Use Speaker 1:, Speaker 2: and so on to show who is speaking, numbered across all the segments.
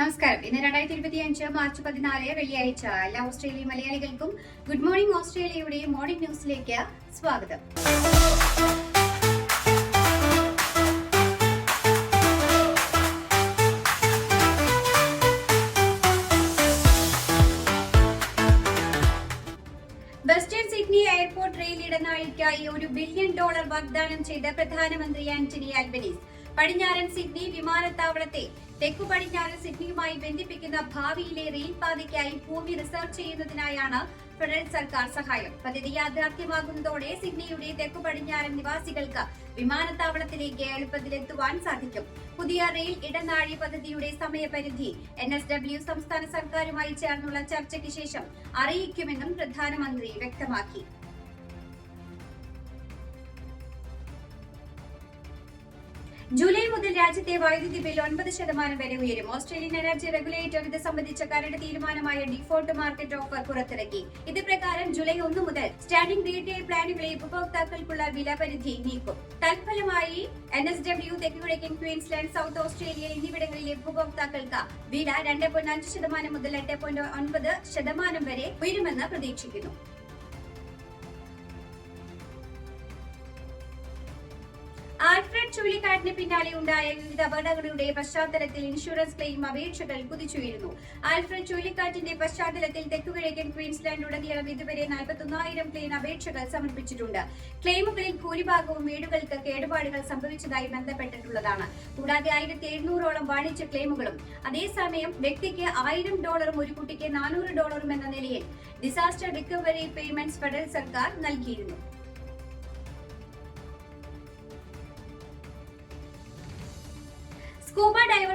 Speaker 1: നമസ്കാരം. ഇന്ന് രണ്ടായിരത്തി ഇരുപത്തി അഞ്ച് മാർച്ച് പതിനാല് വെള്ളിയാഴ്ച എല്ലാ ഓസ്ട്രേലിയ മലയാളികൾക്കും ഗുഡ് മോർണിംഗ് ഓസ്ട്രേലിയയുടെ മോർണിംഗ് ന്യൂസിലേക്ക് സ്വാഗതം. വെസ്റ്റേൺ സിഡ്നി എയർപോർട്ട് റെയിൽ ഇടനാഴിക്കായി ഒരു ബില്യൺ ഡോളർ വാഗ്ദാനം ചെയ്ത പ്രധാനമന്ത്രി ആന്റണി ആൽബനീസ്. പടിഞ്ഞാറൻ സിഡ്നി വിമാനത്താവളത്തെ തെക്കു പടിഞ്ഞാറൻ സിഡ്നിയുമായി ബന്ധിപ്പിക്കുന്ന ഭാവിയിലെ റെയിൽ പാതയ്ക്കായി ഭൂമി റിസർവ് ചെയ്യുന്നതിനായാണ് ഫെഡറൽ സർക്കാർ സഹായം. പദ്ധതി യാഥാർത്ഥ്യമാകുന്നതോടെ സിഡ്നിയുടെ തെക്കു പടിഞ്ഞാറൻ നിവാസികൾക്ക് വിമാനത്താവളത്തിലേക്ക് എളുപ്പത്തിലെത്തുവാൻ സാധിക്കും. പുതിയ റെയിൽ ഇടനാഴി പദ്ധതിയുടെ സമയപരിധി എൻ എസ് ഡബ്ല്യു സംസ്ഥാന സർക്കാരുമായി ചേർന്നുള്ള ചർച്ചയ്ക്ക് ശേഷം അറിയിക്കുമെന്നും പ്രധാനമന്ത്രി വ്യക്തമാക്കി. ജൂലൈ മുതൽ രാജ്യത്തെ വൈദ്യുതി ബിൽ ഒൻപത് ശതമാനം വരെ ഉയരും. ഓസ്ട്രേലിയൻ എനർജി റെഗുലേറ്റർ ഇത് സംബന്ധിച്ച കരട് തീരുമാനമായ ഡിഫോൾട്ട് മാർക്കറ്റ് ഓഫർ പുറത്തിറക്കി. ഇത് പ്രകാരം ജൂലൈ ഒന്ന് മുതൽ സ്റ്റാൻഡിംഗ് റീറ്റെയിൽ പ്ലാനുകളെ ഉപഭോക്താക്കൾക്കുള്ള വില പരിധി നീക്കും. തൽഫലമായി എൻ എസ് ഡബ്ല്യു തെക്കുകിഴക്കൻ ക്വീൻസ്ലാൻഡ് സൗത്ത് ഓസ്ട്രേലിയ എന്നിവിടങ്ങളിലെ ഉപഭോക്താക്കൾക്ക് വില രണ്ട് പോയിന്റ് അഞ്ച് ശതമാനം മുതൽ എട്ട് പോയിന്റ് ഒൻപത് ശതമാനം വരെ ഉയരുമെന്ന് പ്രതീക്ഷിക്കുന്നു. ചുഴലിക്കാറ്റിന് പിന്നാലെ ഉണ്ടായ വിവിധ അപകടങ്ങളുടെ പശ്ചാത്തലത്തിൽ ഇൻഷുറൻസ് ക്ലെയിം അപേക്ഷകൾ കുതിച്ചുയരുന്നു. ആൽഫ്രഡ് ചുഴലിക്കാറ്റിന്റെ പശ്ചാത്തലത്തിൽ തെക്കുകിഴക്കൻ ക്വീൻസ്ലാൻഡ് ഉടനീളം ഇതുവരെ നാൽപ്പത്തൊന്നായിരം ക്ലെയിം അപേക്ഷകൾ സമർപ്പിച്ചിട്ടുണ്ട്. ക്ലെയിമുകളിൽ ഭൂരിഭാഗവും വീടുകൾക്ക് കേടുപാടുകൾ സംഭവിച്ചതായി ബന്ധപ്പെട്ടിട്ടുള്ളതാണ്. കൂടാതെ ആയിരത്തി എഴുന്നൂറോളം വാണിജ്യ ക്ലെയിമുകളും. അതേസമയം വ്യക്തിക്ക് ആയിരം ഡോളറും ഒരു കുട്ടിക്ക് നാനൂറ് ഡോളറും എന്ന നിലയിൽ ഡിസാസ്റ്റർ റിക്കവറി പേയ്മെന്റ്സ് ഫെഡറൽ സർക്കാർ നൽകിയിരുന്നു.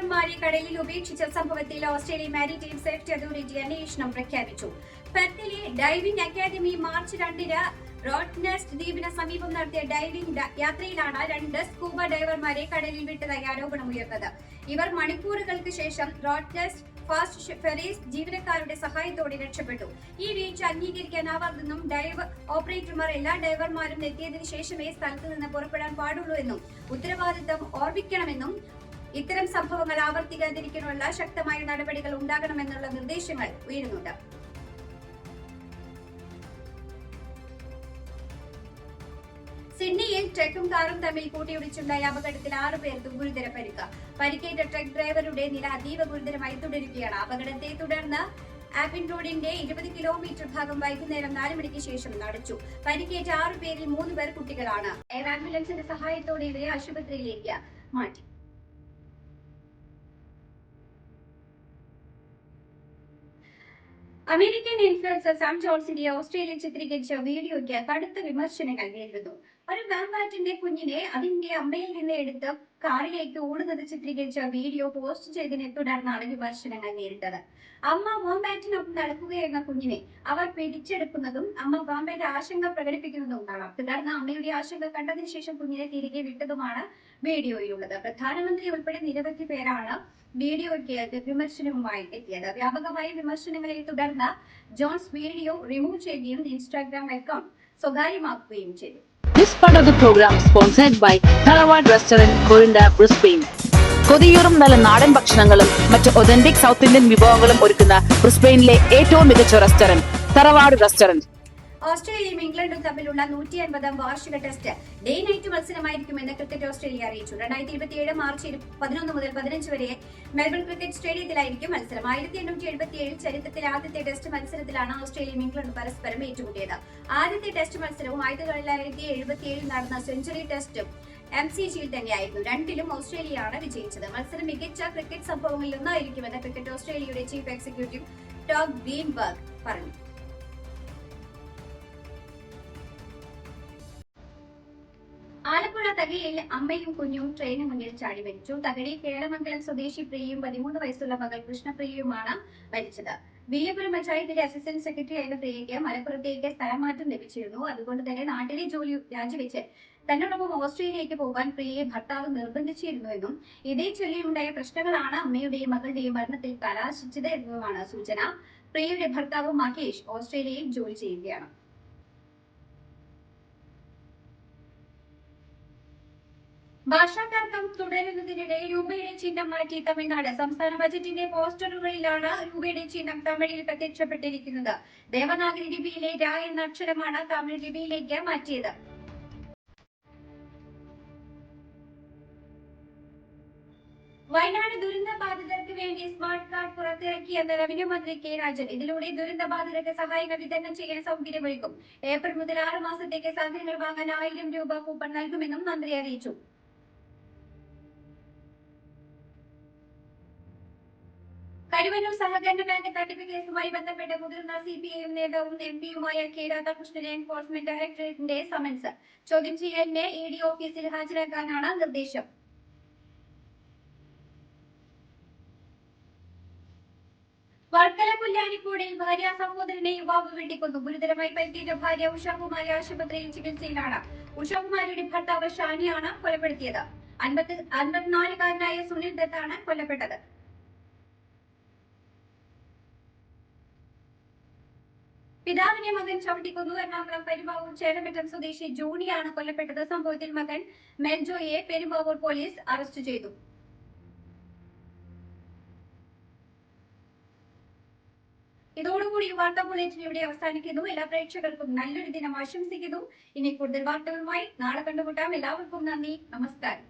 Speaker 1: ഡൈവർമാരെ കടലിൽ ഉപേക്ഷിച്ച സംഭവത്തിൽ ഓസ്ട്രേലിയൻ മാരിടൈം സേഫ്റ്റി അതോറിറ്റി അന്വേഷണം പ്രഖ്യാപിച്ചു. പെർത്തിലെ ഡൈവിംഗ് അക്കാദമി മാർച്ച് രണ്ടിന് റോഡ്നെസ്റ്റ് ദ്വീപിന് സമീപം നടത്തിയ ഡൈവിംഗ് യാത്രയിലാണ് രണ്ട് സ്കൂബ ഡൈവർമാരെ കടലിൽ വിട്ടതായി ആരോപണമുയർന്നത് ഇവർ മണിക്കൂറുകൾക്ക് ശേഷം റോഡ്നെസ്റ്റ് ഫാസ്റ്റ് ഫെറീസ് ജീവനക്കാരുടെ സഹായത്തോടെ രക്ഷപ്പെട്ടു. ഈ വീഴ്ച അംഗീകരിക്കാനാവാതെന്നും ഡൈവ് ഓപ്പറേറ്റർമാർ എല്ലാ ഡൈവർമാരും എത്തിയതിനു ശേഷമേ സ്ഥലത്ത് നിന്ന് പുറപ്പെടാൻ പാടുള്ളൂ എന്നും ഉത്തരവാദിത്തം ഓർമ്മിക്കണമെന്നും ഇത്തരം സംഭവങ്ങൾ ആവർത്തിക്കാതിരിക്കാനുള്ള ശക്തമായ നടപടികൾ ഉണ്ടാകണമെന്നുള്ള നിർദ്ദേശങ്ങൾ ഉയരുന്നുണ്ട്. സിഡ്നിയിൽ ട്രക്കും കാറും തമ്മിൽ കൂട്ടിയിടിച്ചുണ്ടായ അപകടത്തിൽ ആറു പേർക്ക് ഗുരുതര പരിക്ക്. പരിക്കേറ്റ ട്രക്ക് ഡ്രൈവറുടെ നില അതീവ ഗുരുതരമായി തുടരുകയാണ്. അപകടത്തെ തുടർന്ന് ആപ്പിൻ റോഡിന്റെ ഇരുപത് കിലോമീറ്റർ ഭാഗം വൈകുന്നേരം നാല് മണിക്ക് ശേഷം നടച്ചു. പരിക്കേറ്റ ആറു പേരിൽ മൂന്ന് പേർ കുട്ടികളാണ്. എയർ ആംബുലൻസിന്റെ സഹായത്തോടെ ഇവരെ ആശുപത്രിയിലേക്ക് മാറ്റി. അമേരിക്കൻ ഇൻഫ്ലുവൻസർ സാം ജോൺസിന്റെ ഓസ്ട്രേലിയ ചിത്രീകരിച്ച വീഡിയോയ്ക്ക് കടുത്ത വിമർശനങ്ങൾ നേരിടുന്നു. ഒരു വാമ്പാറ്റിന്റെ കുഞ്ഞിനെ അതിന്റെ അമ്മയിൽ നിന്ന് എടുത്ത് കാറിലേക്ക് ഓടുന്നത് ചിത്രീകരിച്ച വീഡിയോ പോസ്റ്റ് ചെയ്തതിനെ തുടർന്നാണ് വിമർശനങ്ങൾ നേരിട്ടത്. അമ്മ വോംബാറ്റിനൊപ്പം നടക്കുകയെന്ന കുഞ്ഞിനെ അവർ പിടിച്ചെടുക്കുന്നതും അമ്മ വാമ്പാറ്റ് ആശങ്ക പ്രകടിപ്പിക്കുന്നതും കാണാം. തുടർന്ന് അമ്മയുടെ ആശങ്ക കണ്ടതിന് ശേഷം കുഞ്ഞിനെ തിരികെ വിട്ടതുമാണ് വീഡിയോയിലുള്ളത്. പ്രധാനമന്ത്രി ഉൾപ്പെടെ നിരവധി പേരാണ് വീഡിയോയ്ക്ക് വിമർശനവുമായി എത്തിയത്. വ്യാപകമായ വിമർശനങ്ങളെ തുടർന്ന് ജോൺസ് വീഡിയോ റിമൂവ് ചെയ്യുകയും ഇൻസ്റ്റാഗ്രാം അക്കൗണ്ട് സ്വകാര്യമാക്കുകയും ചെയ്തു.
Speaker 2: This part of the program is sponsored by Tharawad Restaurant, Corinda, Brisbane. കൊതിയൂറും നല്ല നാടൻ ഭക്ഷണങ്ങളും മറ്റ് ഒതന്റിക് സൗത്ത് ഇന്ത്യൻ വിഭവങ്ങളും ഒരുക്കുന്ന ബ്രിസ്ബെയിനിലെ ഏറ്റവും മികച്ച റെസ്റ്റോറന്റ് തറവാട് റെസ്റ്റോറന്റ്
Speaker 1: ഓസ്ട്രേലിയയും ഇംഗ്ലണ്ടും തമ്മിലുള്ള നൂറ്റി അൻപതാം വാർഷിക ടെസ്റ്റ് ഡേ നൈറ്റ് മത്സരമായിരിക്കുമെന്ന് ക്രിക്കറ്റ് ഓസ്ട്രേലിയ അറിയിച്ചു. രണ്ടായിരത്തി ഇരുപത്തിയേഴ് മാർച്ച് പതിനൊന്ന് മുതൽ പതിനഞ്ച് വരെ മെൽബൺ ക്രിക്കറ്റ് സ്റ്റേഡിയത്തിലായിരിക്കും മത്സരം. ആയിരത്തി എണ്ണൂറ്റി എഴുപത്തിയേഴ് ചരിത്രത്തിൽ ആദ്യത്തെ ടെസ്റ്റ് മത്സരത്തിലാണ് ഓസ്ട്രേലിയയും ഇംഗ്ലണ്ടും പരസ്പരം ഏറ്റുമുട്ടിയത്. ആദ്യത്തെ ടെസ്റ്റ് മത്സരവും ആയിരത്തി തൊള്ളായിരത്തി എഴുപത്തി ഏഴിൽ നടന്ന സെഞ്ചുറി ടെസ്റ്റും എം സി ജിയിൽ തന്നെയായിരുന്നു. രണ്ടിലും ഓസ്ട്രേലിയയാണ് വിജയിച്ചത്. മത്സരം മികച്ച ക്രിക്കറ്റ് സംഭവങ്ങളിൽ ഒന്നായിരിക്കുമെന്ന് ക്രിക്കറ്റ് ഓസ്ട്രേലിയയുടെ ചീഫ് എക്സിക്യൂട്ടീവ് ടോം ഗ്രീൻബർഗ് പറഞ്ഞു. തകഴിയിൽ അമ്മയും കുഞ്ഞും ട്രെയിന് മുന്നിൽ ചാടി മരിച്ചു. തകഴി കേളമംഗലം സ്വദേശി പ്രിയയും പതിമൂന്ന് വയസ്സുള്ള മകൾ കൃഷ്ണപ്രിയയുമാണ് മരിച്ചത്. വില്യപുരം പഞ്ചായത്തിന്റെ അസിസ്റ്റന്റ് സെക്രട്ടറി ആയിരുന്ന പ്രിയയ്ക്ക് മലപ്പുറത്തേക്ക് സ്ഥലമാറ്റം ലഭിച്ചിരുന്നു. അതുകൊണ്ട് തന്നെ നാട്ടിലെ ജോലി രാജിവെച്ച് തന്നോടൊപ്പം ഓസ്ട്രേലിയയിലേക്ക് പോകാൻ പ്രിയയെ ഭർത്താവ് നിർബന്ധിച്ചിരുന്നുവെന്നും ഇതേ ചൊല്ലിയുണ്ടായ പ്രശ്നങ്ങളാണ് അമ്മയുടെയും മകളുടെയും മരണത്തിൽ കലാശിച്ചത് എന്നുമാണ് സൂചന. പ്രിയയുടെ ഭർത്താവ് മഹേഷ് ഓസ്ട്രേലിയയിൽ ജോലി ചെയ്യുകയാണ്. ഭാഷാതർക്കം തുടരുന്നതിനിടെ രൂപയുടെ ചിഹ്നം മാറ്റി തമിഴ്നാട് സംസ്ഥാന ബജറ്റിന്റെ പോസ്റ്ററുകളിലാണ് രൂപയുടെ ചിഹ്നം തമിഴിൽ പ്രത്യക്ഷപ്പെട്ടിരിക്കുന്നത്. ദേവനാഗരി ലിപിയിലെ രാ എന്ന അക്ഷരമാണ് തമിഴ് ലിപിയിലേക്ക് മാറ്റിയത്. വയനാട് ദുരന്ത ബാധിതർക്ക് വേണ്ടി സ്മാർട്ട് കാർഡ് പുറത്തിറക്കിയെന്ന് റവന്യൂ മന്ത്രി കെ രാജൻ. ഇതിലൂടെ ദുരന്ത ബാധിതർക്ക് സഹായങ്ങൾ വിതരണം ചെയ്യാൻ സൗകര്യമൊരുക്കും. ഏപ്രിൽ മുതൽ ആറ് മാസത്തേക്ക് സാധനങ്ങൾ വാങ്ങാൻ ആയിരം രൂപ കൂപ്പൺ നൽകുമെന്നും മന്ത്രി അറിയിച്ചു. കരുവന്നൂർ സഹകരണ ബാങ്ക് തട്ടിപ്പ് കേസുമായി ബന്ധപ്പെട്ട് മുതിർന്ന സി പി ഐ എം നേതാവും എം പിയുമായ കെ രാധാകൃഷ്ണനെ എൻഫോഴ്സ്മെന്റ് ഡയറക്ടറേറ്റിന്റെ സമൻസ് ചോദ്യം ചെയ്യലിന് ഇ ഡി ഓഫീസിൽ ഹാജരാക്കാനാണ് നിർദ്ദേശം. വർക്കല പുല്ലാനിക്കോടിൽ ഭാര്യ സഹോദരനെ യുവാവ് വെട്ടിക്കൊന്നു. ഗുരുതരമായി പരിക്കേറ്റ ഭാര്യ ഉഷാകുമാരി ആശുപത്രിയിൽ ചികിത്സയിലാണ്. ഉഷാകുമാരിയുടെ ഭർത്താവ് ഷാനിയാണ് കൊലപ്പെടുത്തിയത്. അൻപത്തി അൻപത്തിനാലുകാരനായ സുനിൽ ദത്താണ് കൊല്ലപ്പെട്ടത്. പിതാവിനെ മകൻ ചവിട്ടിക്കൊന്നു എറണാകുളം പെരുമ്പാവൂർ ചേരമറ്റം സ്വദേശി ജോണിയാണ് കൊല്ലപ്പെട്ടത്. സംഭവത്തിൽ മകൻ മെൽജോയെ പെരുമ്പാവൂർ പോലീസ് അറസ്റ്റ് ചെയ്തു. ഇതോടുകൂടി വാർത്താ ബുള്ളറ്റിൻ ഇവിടെ അവസാനിക്കുന്നു. എല്ലാ പ്രേക്ഷകർക്കും നല്ലൊരു ദിനം ആശംസിക്കുന്നു. ഇനി കൂടുതൽ വാർത്തകളുമായി നാളെ കണ്ടുമുട്ടാം. എല്ലാവർക്കും നന്ദി. നമസ്കാരം.